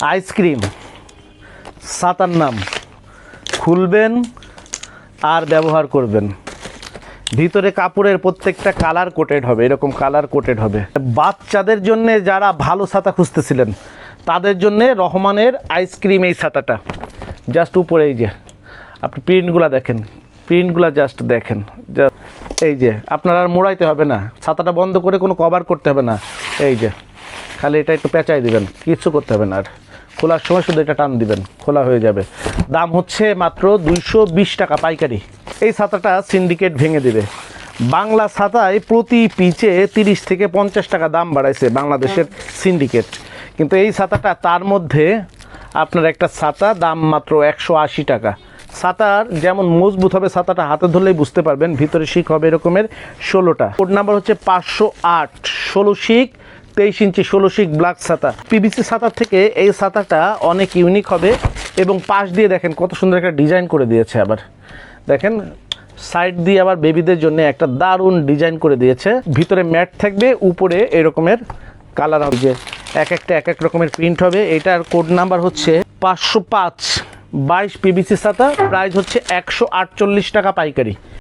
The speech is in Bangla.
আইসক্রিম, সাতার নাম। খুলবেন আর ব্যবহার করবেন। ভিতরে কাপড়ের প্রত্যেকটা কালার কোটেড হবে, এরকম কালার কোটেড হবে। বাচ্চাদের জন্য যারা ভালো ছাতা খুঁজতেছিলেন, তাদের জন্য রহমানের আইসক্রিম এই ছাতাটা। জাস্ট উপরে এই যে, আপনি প্রিন্টগুলো দেখেন। প্রিন্টগুলো জাস্ট দেখেন। এই যে, আপনার আর মোড়াইতে হবে না। ছাতাটা বন্ধ করে কোনো কভার করতে হবে না। এই যে, খালি এটা একটু পেঁচাই দিবেন কিচ্ছু করতে হবে না আর। খোলার সময় শুধু এটা টান দিবেন, খোলা হয়ে যাবে। দাম হচ্ছে মাত্র দুইশো বিশ টাকা পাইকারি। এই ছাতাটা সিন্ডিকেট ভেঙে দিবে। বাংলা ছাতায় প্রতি পিচে তিরিশ থেকে পঞ্চাশ টাকা দাম বাড়াইছে বাংলাদেশের সিন্ডিকেট। কিন্তু এই ছাতাটা তার মধ্যে আপনার একটা ছাতা, দাম মাত্র একশো আশি টাকা। ছাতার যেমন মজবুত হবে, ছাতাটা হাতে ধরলেই বুঝতে পারবেন, ভিতরে শিক হবে এরকমের ষোলোটা। কোড নাম্বার হচ্ছে পাঁচশো আট, ষোলো শিক তেইশ ইঞ্চি ষোলো শিক ব্ল্যাক ছাতা। পিভিসি ছাতার থেকে এই ছাতাটা অনেক ইউনিক হবে এবং পাশ দিয়ে দেখেন কত সুন্দর একটা ডিজাইন করে দিয়েছে আবার। দেখেন সাইড দিয়ে আবার বেবিদের জন্য একটা দারুণ ডিজাইন করে দিয়েছে। ভিতরে ম্যাট থাকবে, উপরে এরকমের কালার হবে। যে এক একটা এক এক রকমের প্রিন্ট হবে। এটার কোড নাম্বার হচ্ছে পাঁচশো পাঁচ। বাইশ পিবিসি ছাতা প্রাইস হচ্ছে একশো আটচল্লিশ টাকা পাইকারি।